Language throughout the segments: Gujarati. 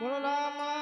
બોલો રામા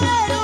Yeah.